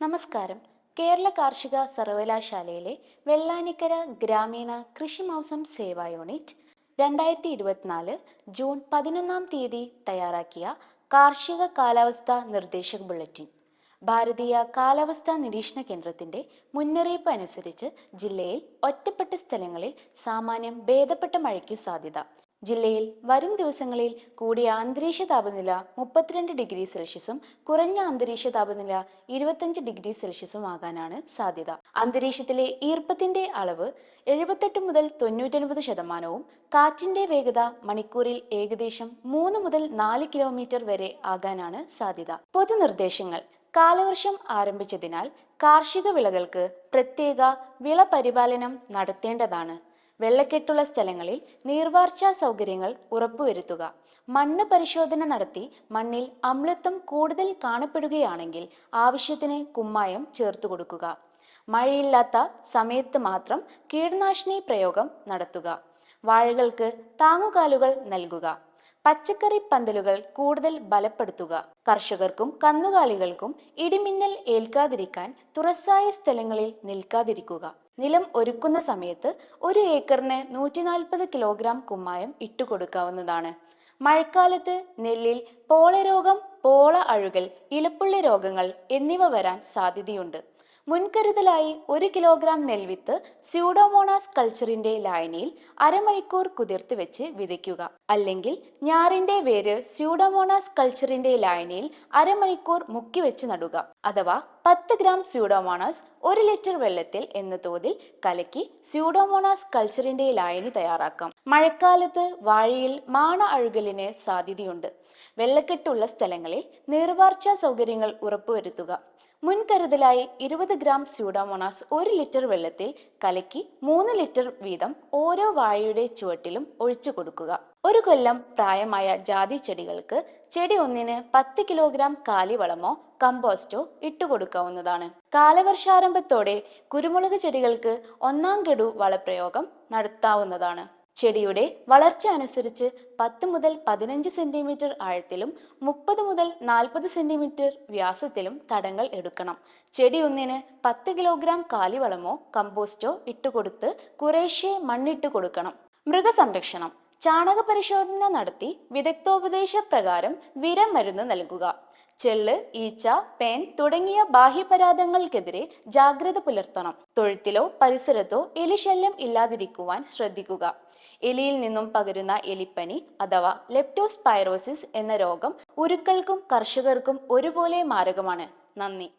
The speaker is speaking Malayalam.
നമസ്കാരം. കേരള കാർഷിക സർവകലാശാലയിലെ വെള്ളാനിക്കര ഗ്രാമീണ കൃഷി മൗസം സേവാ യൂണിറ്റ് രണ്ടായിരത്തി ഇരുപത്തിനാല് ജൂൺ പതിനൊന്നാം തീയതി തയ്യാറാക്കിയ കാർഷിക കാലാവസ്ഥ നിർദ്ദേശക ബുള്ളറ്റിൻ. ഭാരതീയ കാലാവസ്ഥാ നിരീക്ഷണ കേന്ദ്രത്തിന്റെ മുന്നറിയിപ്പ് അനുസരിച്ച് ജില്ലയിൽ ഒറ്റപ്പെട്ട സ്ഥലങ്ങളിൽ സാമാന്യം ഭേദപ്പെട്ട മഴയ്ക്കു സാധ്യത. ജില്ലയിൽ വരും ദിവസങ്ങളിൽ കൂടിയ അന്തരീക്ഷ താപനില മുപ്പത്തിരണ്ട് ഡിഗ്രി സെൽഷ്യസും കുറഞ്ഞ അന്തരീക്ഷ താപനില ഇരുപത്തഞ്ച് ഡിഗ്രി സെൽഷ്യസും ആകാനാണ് സാധ്യത. അന്തരീക്ഷത്തിലെ ഈർപ്പത്തിന്റെ അളവ് എഴുപത്തെട്ട് മുതൽ തൊണ്ണൂറ്റൊൻപത് ശതമാനവും കാറ്റിന്റെ വേഗത മണിക്കൂറിൽ ഏകദേശം മൂന്ന് മുതൽ നാല് കിലോമീറ്റർ വരെ ആകാനാണ് സാധ്യത. പൊതുനിർദ്ദേശങ്ങൾ. കാലവർഷം ആരംഭിച്ചതിനാൽ കാർഷിക വിളകൾക്ക് പ്രത്യേക വിള പരിപാലനം നടത്തേണ്ടതാണ്. വെള്ളക്കെട്ടുള്ള സ്ഥലങ്ങളിൽ നീർവാർച്ചാ സൗകര്യങ്ങൾ ഉറപ്പുവരുത്തുക. മണ്ണ് പരിശോധന നടത്തി മണ്ണിൽ അമ്ലത്വം കൂടുതൽ കാണപ്പെടുകയാണെങ്കിൽ ആവശ്യത്തിന് കുമ്മായം ചേർത്ത് കൊടുക്കുക. മഴയില്ലാത്ത സമയത്ത് മാത്രം കീടനാശിനി പ്രയോഗം നടത്തുക. വാഴകൾക്ക് താങ്ങുകാലുകൾ നൽകുക. പച്ചക്കറി പന്തലുകൾ കൂടുതൽ ബലപ്പെടുത്തുക. കർഷകർക്കും കന്നുകാലികൾക്കും ഇടിമിന്നൽ ഏൽക്കാതിരിക്കാൻ തുറസായ സ്ഥലങ്ങളിൽ നിൽക്കാതിരിക്കുക. നിലം ഒരുക്കുന്ന സമയത്ത് ഒരു ഏക്കറിന് നൂറ്റി നാൽപ്പത് കിലോഗ്രാം കുമ്മായം ഇട്ടുകൊടുക്കാവുന്നതാണ്. മഴക്കാലത്ത് നെല്ലിൽ പോളരോഗം പോള അഴുകൽ ഇലപ്പുള്ളി രോഗങ്ങൾ എന്നിവ വരാൻ സാധ്യതയുണ്ട്. മുൻകരുതലായി ഒരു കിലോഗ്രാം നെൽവിത്ത് സ്യൂഡോമോണാസ് കൾച്ചറിന്റെ ലായനിയിൽ അരമണിക്കൂർ കുതിർത്ത് വെച്ച് വിതയ്ക്കുക. അല്ലെങ്കിൽ ഞാറിന്റെ വേര് സ്യൂഡോമോണാസ് കൾച്ചറിന്റെ ലായനിയിൽ അരമണിക്കൂർ മുക്കി വെച്ച് നടുക. അഥവാ പത്ത് ഗ്രാം സ്യൂഡോമോണാസ് ഒരു ലിറ്റർ വെള്ളത്തിൽ എന്ന തോതിൽ കലക്കി സ്യൂഡോമോണാസ് കൾച്ചറിന്റെ ലായനി തയ്യാറാക്കാം. മഴക്കാലത്ത് വാഴയിൽ മാണ അഴുകലിന് സാധ്യതയുണ്ട്. വെള്ളക്കെട്ടുള്ള സ്ഥലങ്ങളിൽ നീർവാർച്ച സൗകര്യങ്ങൾ ഉറപ്പുവരുത്തുക. മുൻകരുതലായി ഇരുപത് ഗ്രാം സ്യൂഡോമോണാസ് ഒരു ലിറ്റർ വെള്ളത്തിൽ കലക്കി മൂന്ന് ലിറ്റർ വീതം ഓരോ വാഴയുടെ ചുവട്ടിലും ഒഴിച്ചു കൊടുക്കുക. ഒരു കൊല്ലം പ്രായമായ ജാതി ചെടികൾക്ക് ചെടി ഒന്നിന് പത്ത് കിലോഗ്രാം കാലിവളമോ കമ്പോസ്റ്റോ ഇട്ടുകൊടുക്കാവുന്നതാണ്. കാലവർഷാരംഭത്തോടെ കുരുമുളക് ചെടികൾക്ക് ഒന്നാം ഗഡു വളപ്രയോഗം നടത്താവുന്നതാണ്. ചെടിയുടെ വളർച്ച അനുസരിച്ച് പത്ത് മുതൽ പതിനഞ്ച് സെന്റിമീറ്റർ ആഴത്തിലും മുപ്പത് മുതൽ നാൽപ്പത് സെന്റിമീറ്റർ വ്യാസത്തിലും തടങ്ങൾ എടുക്കണം. ചെടി ഒന്നിന് പത്ത് കിലോഗ്രാം കാലിവളമോ കമ്പോസ്റ്റോ ഇട്ടുകൊടുത്ത് കുറേശ്ശെ മണ്ണിട്ട് കൊടുക്കണം. മൃഗസംരക്ഷണം. ചാണക പരിശോധന നടത്തി വിദഗ്ധോപദേശ പ്രകാരം വിരമരുന്ന് നൽകുക. ചെള്ള് ഈച്ച പേൻ തുടങ്ങിയ ബാഹ്യപരാധങ്ങൾക്കെതിരെ ജാഗ്രത പുലർത്തണം. തൊഴുത്തിലോ പരിസരത്തോ എലിശല്യം ഇല്ലാതിരിക്കുവാൻ ശ്രദ്ധിക്കുക. എലിയിൽ നിന്നും പകരുന്ന എലിപ്പനി അഥവാ ലെപ്റ്റോസ്പൈറോസിസ് എന്ന രോഗം ഉരുക്കൾക്കും കർഷകർക്കും ഒരുപോലെ മാരകമാണ്. നന്ദി.